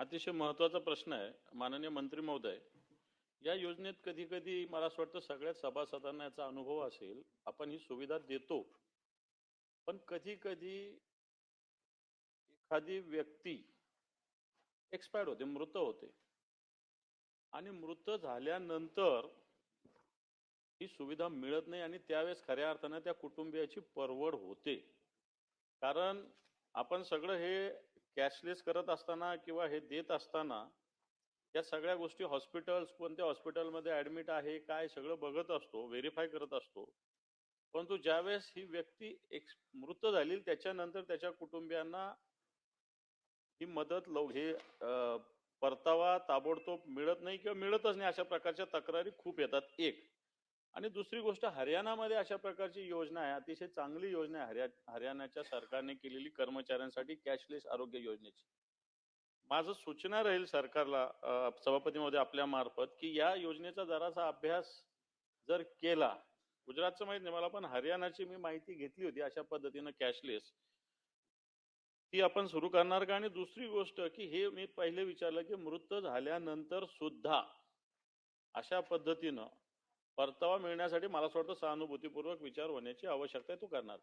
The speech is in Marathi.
अतिशय महत्त्वाचा प्रश्न आहे. माननीय मंत्री महोदय या योजनेत कधी कधी मला असं वाटतं सगळ्या सभासदांना याचा अनुभव असेल आपण ही सुविधा देतो. पण कधी कधी एखादी व्यक्ती एक्सपायर्ड होते मृत होते. आणि मृत झाल्यानंतर ही सुविधा मिळत नाही आणि त्यावेळेस खऱ्या अर्थानं त्या कुटुंबियाची परवड होते. कारण आपण सगळं हे कॅशलेस करत असताना किंवा हे देत असताना या सगळ्या गोष्टी हॉस्पिटल्स कोणत्या हॉस्पिटलमध्ये ऍडमिट आहे काय सगळं बघत असतो व्हेरीफाय करत असतो. परंतु ज्यावेळेस ही व्यक्ती एक मृत झाली त्याच्यानंतर त्याच्या कुटुंबियांना ही मदत लव हे परतावा ताबडतोब मिळत नाही किंवा मिळतच नाही अशा प्रकारच्या तक्रारी खूप येतात. एक आणि दुसरी गोष्ट हरियाणामध्ये अशा प्रकारची योजना आहे अतिशय चांगली योजना आहे हरिया हरियाणाच्या सरकारने केलेली कर्मचाऱ्यांसाठी कॅशलेस आरोग्य योजनेची. माझं सूचना राहील सरकारला सभापती महोदय आपल्या मार्फत की या योजनेचा जरासा अभ्यास जर केला गुजरातचं माहीत नाही मला पण हरियाणाची मी माहिती घेतली होती अशा पद्धतीनं कॅशलेस ती आपण सुरू करणार का? आणि दुसरी गोष्ट की हे मी पहिले विचारलं की मृत झाल्यानंतर सुद्धा अशा पद्धतीनं परतावा मिळण्यासाठी मला असं वाटतं सहानुभूतीपूर्वक विचार होण्याची आवश्यकता आहे तो करणार.